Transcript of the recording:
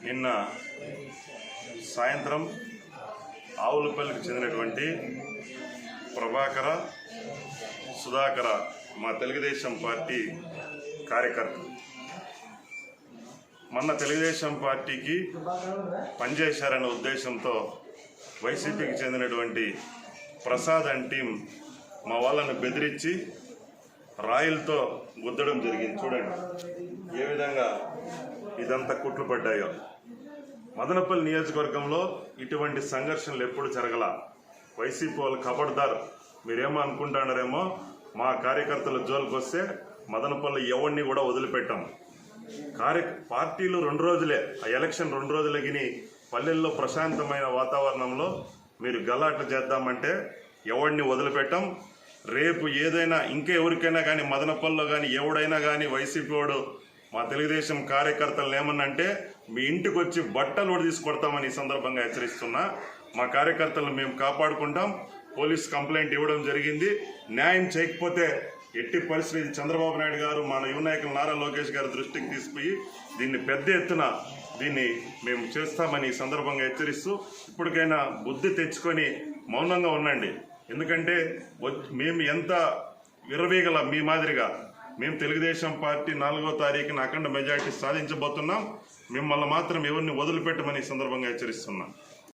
నిన్న సాయంత్రం ఆవులపల్లికి చెందినటువంటి ప్రభాకర సుధాకర మా తెలుగుదేశం పార్టీ కార్యకర్త మొన్న తెలుగుదేశం పార్టీకి పనిచేశారనే ఉద్దేశంతో వైసీపీకి చెందినటువంటి ప్రసాద్ అండ్ టీం మా వాళ్ళను బెదిరించి రాయిలతో గుద్దడం జరిగింది. చూడండి. ఏ విధంగా ఇదంతా కుట్లు పడ్డాయో. మదనపల్లి నియోజకవర్గంలో ఇటువంటి సంఘర్షణలు ఎప్పుడు జరగల? వైసీపీ వాళ్ళు కబడ్దార్. మీరేమో అనుకుంటున్నారేమో మా కార్యకర్తల జోలికి వస్తే మదనపల్లి ఎవరిని కూడా వదిలిపెట్టాం. కార్య పార్టీలు రెండు రోజులే. ఆ ఎలక్షన్ రెండు రోజులకి పల్లెల్లో ప్రశాంతమైన వాతావరణంలో మీరు గలాట్లు చేద్దామంటే ఎవరిని వదిలిపెట్టాం? రేపు ఏదైనా ఇంకా ఎవరికైనా కానీ మదనపల్లిలో కానీ ఎవడైనా కానీ వైసీపీ వాడు మా తెలుగుదేశం కార్యకర్తలు ఏమన్నంటే మీ ఇంటికి వచ్చి బట్టలు కూడా తీసుకొడతామని ఈ సందర్భంగా హెచ్చరిస్తున్నా. మా కార్యకర్తలను మేము కాపాడుకుంటాం. పోలీస్ కంప్లైంట్ ఇవ్వడం జరిగింది. న్యాయం చేయకపోతే ఎట్టి పరిస్థితి చంద్రబాబు నాయుడు గారు మన యువ నాయకులు నారా లోకేష్ గారి దృష్టికి తీసుకుపోయి దీన్ని పెద్ద ఎత్తున దీన్ని మేము చేస్తామని ఈ సందర్భంగా హెచ్చరిస్తూ ఇప్పటికైనా బుద్ధి తెచ్చుకొని మౌనంగా ఉండండి. ఎందుకంటే మేము ఎంత విరవీగల మీ మాదిరిగా మేము తెలుగుదేశం పార్టీ నాలుగో తారీఖున అఖండ మెజార్టీ సాధించబోతున్నాం. మిమ్మల్ని మాత్రం ఎవరిని వదిలిపెట్టమని ఈ సందర్భంగా హెచ్చరిస్తున్నాం.